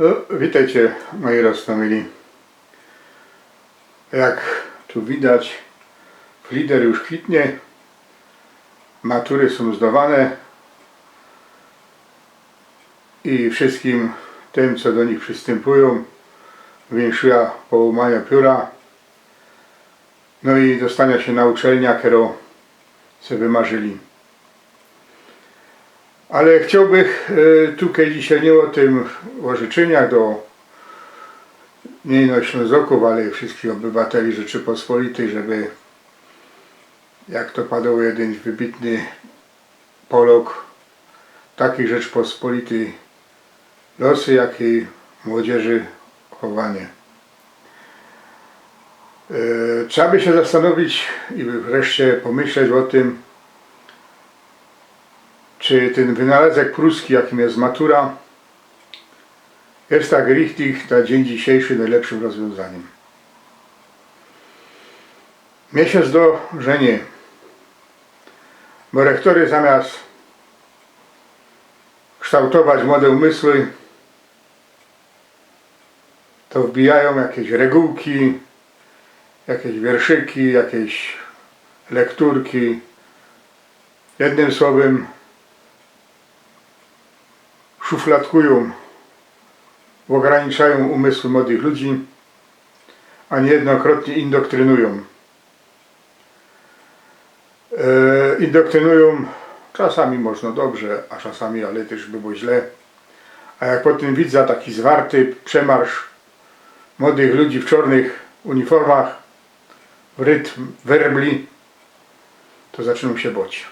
No, witajcie moi roztomili. Jak tu widać, flider już kwitnie, matury są zdawane i wszystkim tym, co do nich przystępują, wieńszyła połamania pióra, no i dostania się na uczelnia, którą sobie wymarzyli. Ale chciałbym e, tutaj dzisiaj nie o tym, o życzeniach do nie no Ślązoków, ale wszystkich obywateli Rzeczypospolitej, żeby jak to padał jeden wybitny Polok, takich Rzeczpospolitej losy, jak i młodzieży chowanie. E, Trzeba by się zastanowić i wreszcie pomyśleć o tym, czy ten wynalazek pruski, jakim jest matura, jest tak richtig na dzień dzisiejszy najlepszym rozwiązaniem. Miesiąc do, że nie. Bo rektory zamiast kształtować młode umysły, to wbijają jakieś regułki, jakieś wierszyki, jakieś lekturki. Jednym słowem, szufladkują, ograniczają umysły młodych ludzi, a niejednokrotnie indoktrynują. E, indoktrynują czasami można dobrze, a czasami ale też by było źle. A jak potem widzę taki zwarty przemarsz młodych ludzi w czarnych uniformach, w rytm werbli, to zaczynam się bać.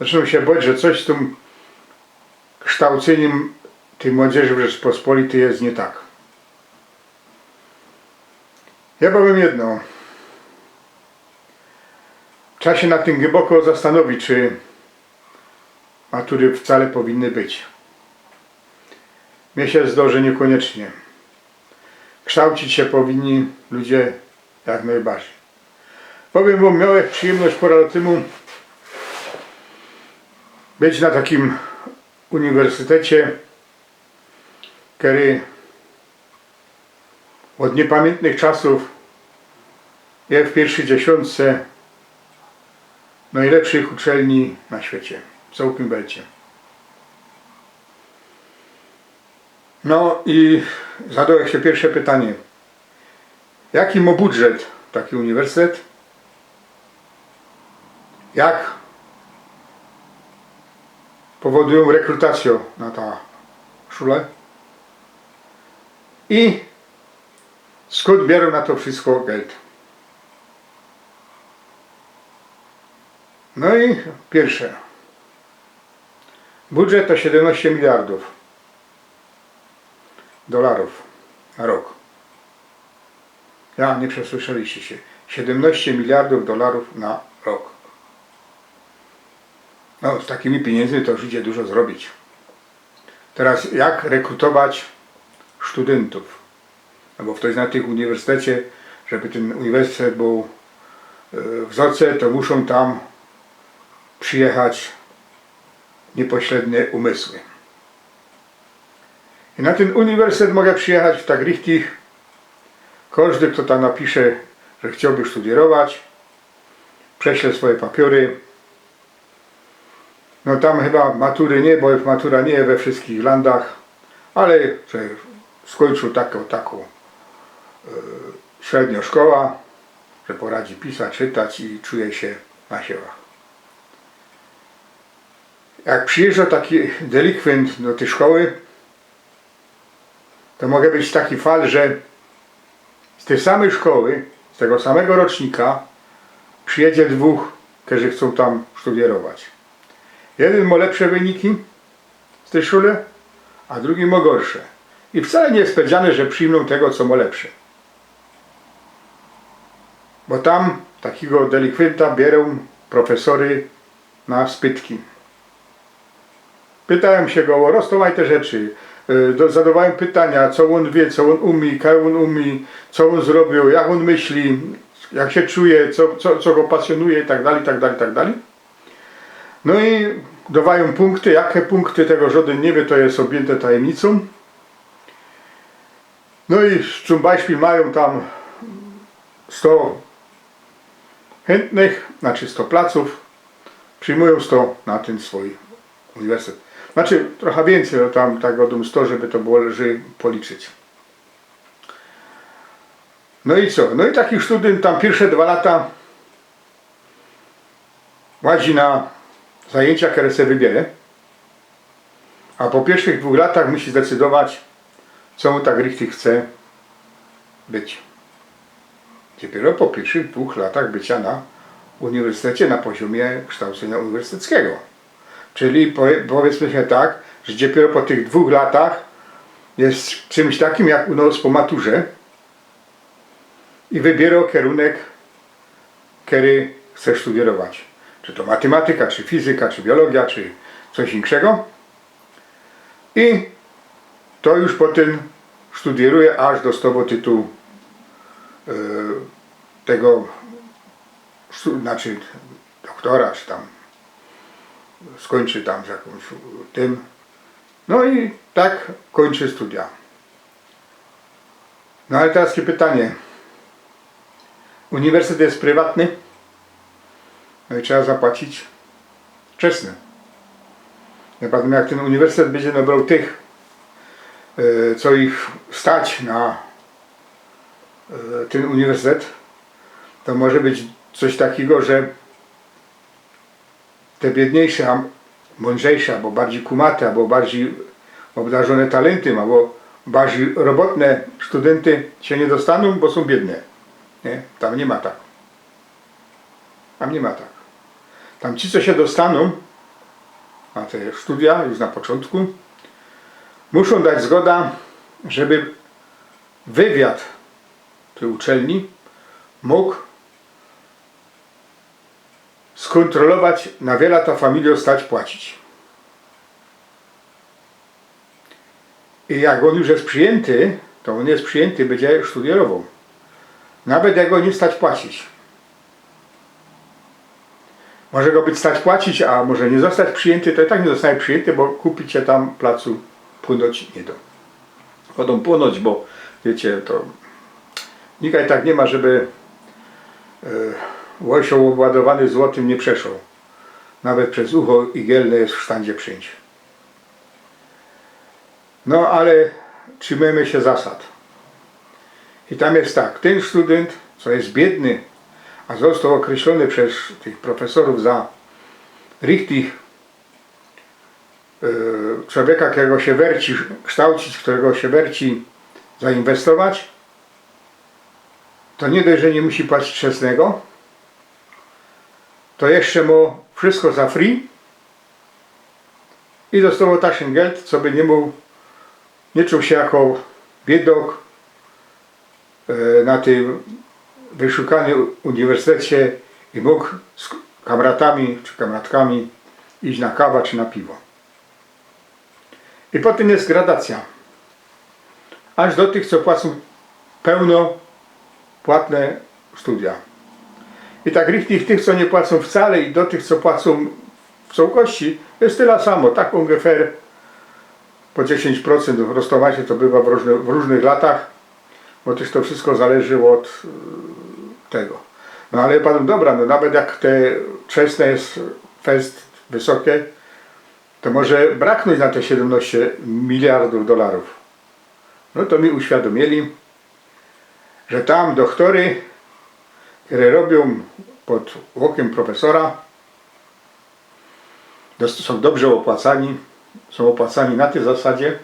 Zaczynam się bać, że coś z tym kształceniem tej młodzieży w Rzeczpospolitej jest nie tak. Ja powiem jedno. Trzeba się nad tym głęboko zastanowić, czy matury wcale powinny być. Mnie się że niekoniecznie. Kształcić się powinni ludzie jak najbardziej. Powiem wam, miałem przyjemność pora temu być na takim uniwersytecie, który od niepamiętnych czasów jest w pierwszej dziesiątce najlepszych uczelni na świecie, w całym belcie. No i zadałem się pierwsze pytanie. Jaki ma budżet taki uniwersytet? Jak powodują rekrutację na ta szule? I skąd biorą na to wszystko geld? No i pierwsze. Budżet to 17 miliardów dolarów na rok. Ja, nie przesłyszeliście się. 17 miliardów dolarów na rok. No, z takimi pieniędzmi to już idzie dużo zrobić. Teraz, jak rekrutować studentów? No bo ktoś na tych uniwersytecie, żeby ten uniwersytet był e, wzorce, to muszą tam przyjechać niepośrednie umysły. I na ten uniwersytet mogę przyjechać w richtig. Każdy, kto tam napisze, że chciałby studiować, prześle swoje papiery. No tam chyba matury nie, bo matura nie we wszystkich landach, ale skończył taką, taką e, średnią szkoła, że poradzi pisać, czytać i czuje się na siłach. Jak przyjeżdża taki delikwent do tej szkoły, to mogę być taki fal, że z tej samej szkoły, z tego samego rocznika przyjedzie dwóch, którzy chcą tam studiować. Jeden ma lepsze wyniki z tej szule, a drugi ma gorsze. I wcale nie jest powiedziane, że przyjmą tego, co ma lepsze. Bo tam takiego delikwenta biorą profesory na spytki. Pytałem się go o roztomajte rzeczy. Y, Zadawałem pytania, co on wie, co on umie, jak on umie, co on zrobił, jak on myśli, jak się czuje, co, co, co go pasjonuje i tak dalej, tak dalej, tak dalej. No i dawają punkty, jakie punkty tego żaden nie wie, to jest objęte tajemnicą. No i zum Beispiel mają tam 100 chętnych, znaczy 100 placów, przyjmują 100 na ten swój uniwersytet. Znaczy trochę więcej, no tam tak od 100, żeby to było lżej policzyć. No i co? No i taki student tam pierwsze dwa lata łazi na zajęcia, które sobie wybierze. A po pierwszych dwóch latach musi zdecydować, co mu tak richtig chce być. Dopiero po pierwszych dwóch latach bycia na uniwersytecie na poziomie kształcenia uniwersyteckiego. Czyli powie- powiedzmy się tak, że dopiero po tych dwóch latach jest czymś takim jak u nas po maturze i wybiera kierunek, który chce studiować. Czy to matematyka, czy fizyka, czy biologia, czy coś innego. I to już potem studieruje aż dostało tytuł e, tego, znaczy doktora, czy tam skończy tam z jakąś tym. No i tak kończy studia. No ale teraz pytanie. Uniwersytet jest prywatny? No i trzeba zapłacić czesne. Pewno jak ten uniwersytet będzie nabrał tych, e, co ich stać na e, ten uniwersytet, to może być coś takiego, że te biedniejsze, a mądrzejsze, albo bardziej kumate, albo bardziej obdarzone talentem, albo bardziej robotne studenty się nie dostaną, bo są biedne. Nie? Tam nie ma tak. Tam nie ma tak. Tam ci, co się dostaną na te studia już na początku, muszą dać zgoda, żeby wywiad tej uczelni mógł skontrolować, na wiele ta familia stać płacić. I jak on już jest przyjęty, to on jest przyjęty, będzie studiował. Nawet jak go nie stać płacić. Może go być stać płacić, a może nie zostać przyjęty, to i tak nie zostanie przyjęty, bo kupić się tam placu płynąć nie do. Chodzą płynąć, bo wiecie, to nikt i tak nie ma, żeby e, łosioł obładowany złotym nie przeszł. Nawet przez ucho igielne jest w stanie przyjść. No ale trzymajmy się zasad. I tam jest tak, ten student, co jest biedny, a został określony przez tych profesorów za richtig e, człowieka, którego się werci, kształcić, którego się werci, zainwestować, to nie dość, że nie musi płacić czesnego, to jeszcze mu wszystko za free i dostało taschen geld, co by nie mógł, nie czuł się jako biedok e, na tym wyszukanym uniwersytecie i mógł z kamratami czy kamratkami iść na kawę czy na piwo. I potem jest gradacja. Aż do tych, co płacą pełno płatne studia. I tak richtig tych, co nie płacą wcale i do tych, co płacą w całości, jest tyle samo. Tak ungefähr po 10% w to bywa w, różny, w różnych latach, bo też to wszystko zależy od tego. No ale pan, dobra, no nawet jak te czesne jest fest wysokie, to może braknąć na te 17 miliardów dolarów. No to mi uświadomili, że tam doktory, które robią pod okiem profesora, są dobrze opłacani, są opłacani na tej zasadzie,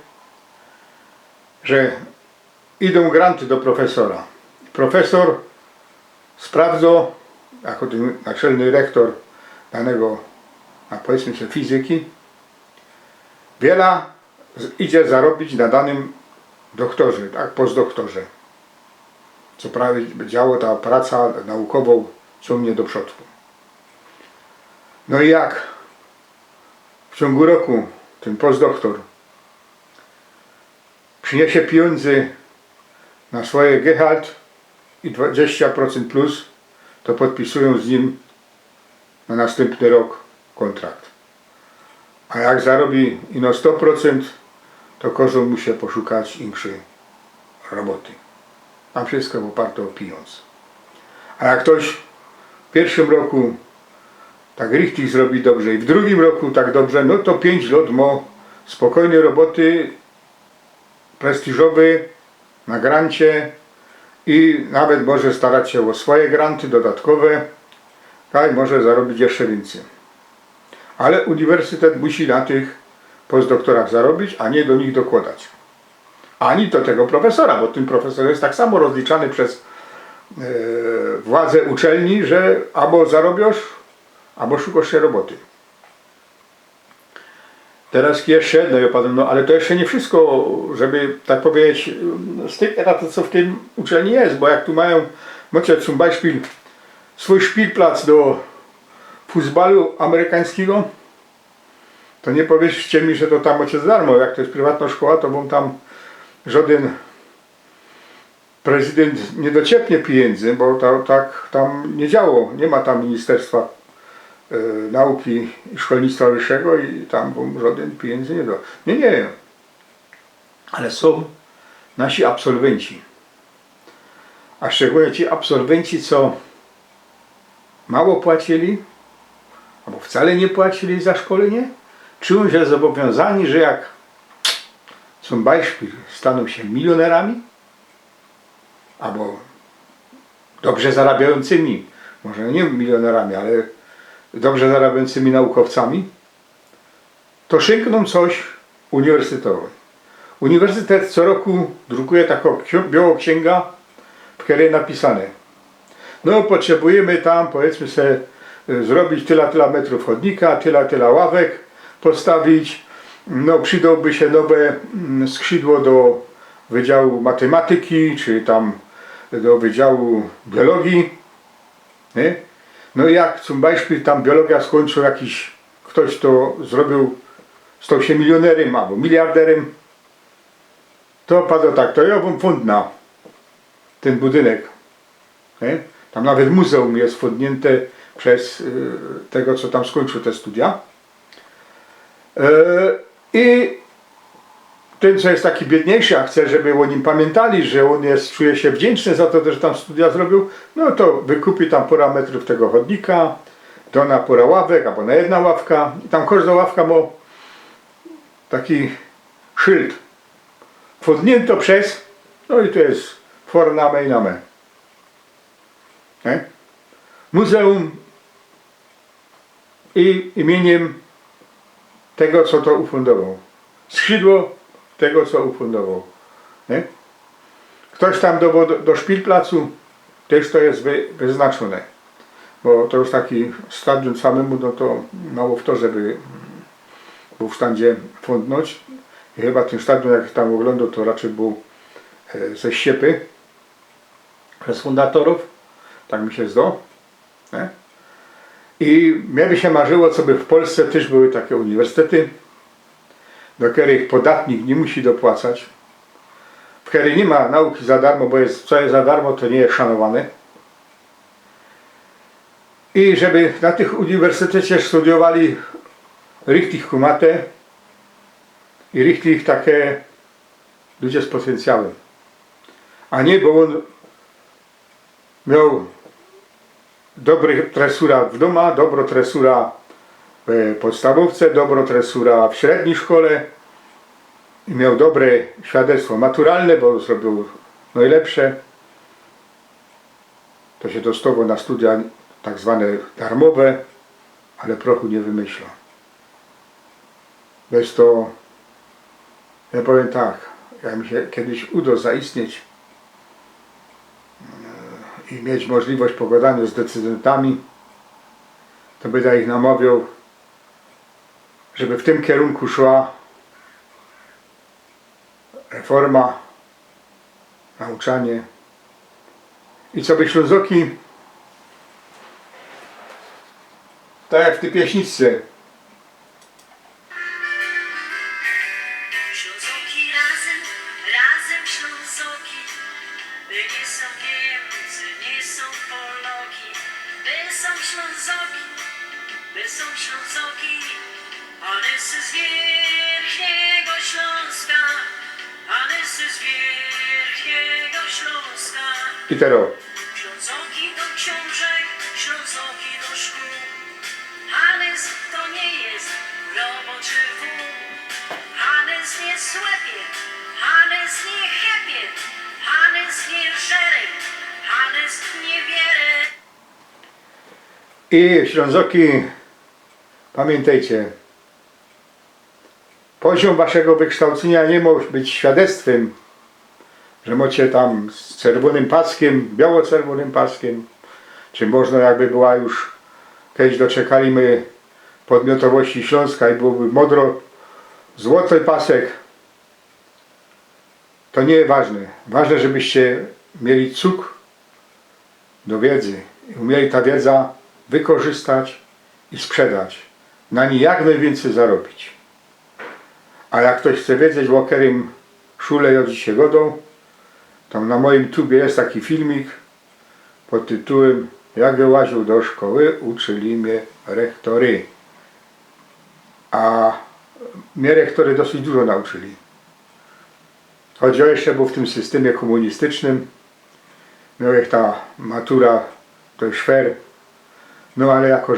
że idą granty do profesora. Profesor sprawdza, jako ten naczelny rektor danego, a powiedzmy sobie fizyki, wiele idzie zarobić na danym doktorze, tak, postdoktorze. Co prawie działo ta praca naukową ciągnie do przodu. No i jak w ciągu roku ten postdoktor przyniesie pieniądze na swoje gehalt i 20% plus, to podpisują z nim na następny rok kontrakt. A jak zarobi ino 100%, to każą mu się poszukać innej roboty. Tam wszystko oparte o pieniądz. A jak ktoś w pierwszym roku tak richtig zrobi dobrze i w drugim roku tak dobrze, no to 5 lat ma spokojnie roboty prestiżowe na grancie i nawet może starać się o swoje granty dodatkowe, tak, może zarobić jeszcze więcej. Ale uniwersytet musi na tych postdoktorach zarobić, a nie do nich dokładać. Ani do tego profesora, bo ten profesor jest tak samo rozliczany przez e, władze uczelni, że albo zarobisz, albo szukasz się roboty. Teraz jeszcze jedno, ja powiem, no ale to jeszcze nie wszystko, żeby tak powiedzieć, styk na to, co w tym uczelni jest, bo jak tu mają, macie zum Beispiel swój szpilplac do futbalu amerykańskiego, to nie powiedzcie mi, że to tam macie za darmo. Jak to jest prywatna szkoła, to wam tam żaden prezydent nie dociepnie pieniędzy, bo to, tak tam nie działo. Nie ma tam Ministerstwa Nauki i Szkolnictwa Wyższego i tam wam żaden pieniędzy nie da. Nie, nie. Ale są nasi absolwenci. A szczególnie ci absolwenci, co mało płacili, albo wcale nie płacili za szkolenie, czują się zobowiązani, że jak zum Beispiel staną się milionerami, albo dobrze zarabiającymi, może nie milionerami, ale dobrze zarabiającymi naukowcami, to szykną coś uniwersytetowe. Uniwersytet co roku drukuje taką białą księgę, w której napisane no potrzebujemy tam powiedzmy sobie y, zrobić tyle, tyle metrów chodnika, tyle, tyle ławek postawić, no przydałby się nowe mm, skrzydło do Wydziału Matematyki, czy tam do Wydziału Biologii, nie? No jak zum Beispiel tam biologia skończył jakiś, ktoś to zrobił, stał się milionerem albo miliarderem, to padło tak, to ja bym fund na ten budynek. Nie? Tam nawet muzeum jest wodnięte przez y, tego, co tam skończył te studia. E, I ten, co jest taki biedniejszy, a chce, żeby o nim pamiętali, że on jest, czuje się wdzięczny za to, że tam studia zrobił, no to wykupi tam pora metrów tego chodnika, do na pora ławek, albo na jedna ławka. I tam każda ławka ma taki szyld. Wodnięto przez, no i to jest forname i name. Nie? Muzeum i imieniem tego, co to ufundował. Skrzydło tego, co ufundował. Nie? Ktoś tam do, do, do szpilplacu też to jest wy, wyznaczone. Bo to już taki stadion samemu, no to mało w to, żeby był w stanie fundnąć. I chyba ten stadion, jak tam oglądał, to raczej był e, ze ściepy przez fundatorów. Tak mi się zdało. Nie? I mnie by się marzyło, co by w Polsce też były takie uniwersytety, do których podatnik nie musi dopłacać, w których nie ma nauki za darmo, bo jest, co jest za darmo, to nie jest szanowane. I żeby na tych uniwersytecie studiowali richtig kumate i richtig takie ludzie z potencjałem. A nie, bo on miał dobry tresura w domu, dobro tresura podstawówce, dobro tresura w średniej szkole miał dobre świadectwo maturalne, bo zrobił najlepsze. To się dostało na studia tak zwane darmowe, ale prochu nie wymyśla. Bez to, ja powiem tak, jak mi się kiedyś uda zaistnieć i mieć możliwość pogadania z decydentami, to będę ich namawiał, żeby w tym kierunku szła reforma, nauczanie. I co by Ślązoki, tak jak w tej nie są Ślązoki, by są Ślązoki, one sy z Wierchniego Śląska, z Wierchniego Śląska. Ślązoki do książek, ślązoki do szkół. Hanys to nie jest roboczy wół. Hanys nie słepie, Hanys nie chepie, Hanys nie żere, Hanys nie bierze. I Ślązoki, pamiętajcie, poziom waszego wykształcenia nie może być świadectwem, że macie tam z czerwonym paskiem, biało-czerwonym paskiem, czy można jakby była już, kiedyś doczekaliśmy podmiotowości Śląska i byłoby modro złoty pasek, to nie ważne. Ważne, żebyście mieli cuk do wiedzy i umieli ta wiedza wykorzystać i sprzedać. Na niej jak najwięcej zarobić. A jak ktoś chce wiedzieć w okerym szule i dzisiaj godą, tam na moim tubie jest taki filmik pod tytułem Jak wyłaził do szkoły, uczyli mnie rektory. A mnie rektory dosyć dużo nauczyli. Choć ja jeszcze był w tym systemie komunistycznym, miał jak ta matura, to szwer, no ale jako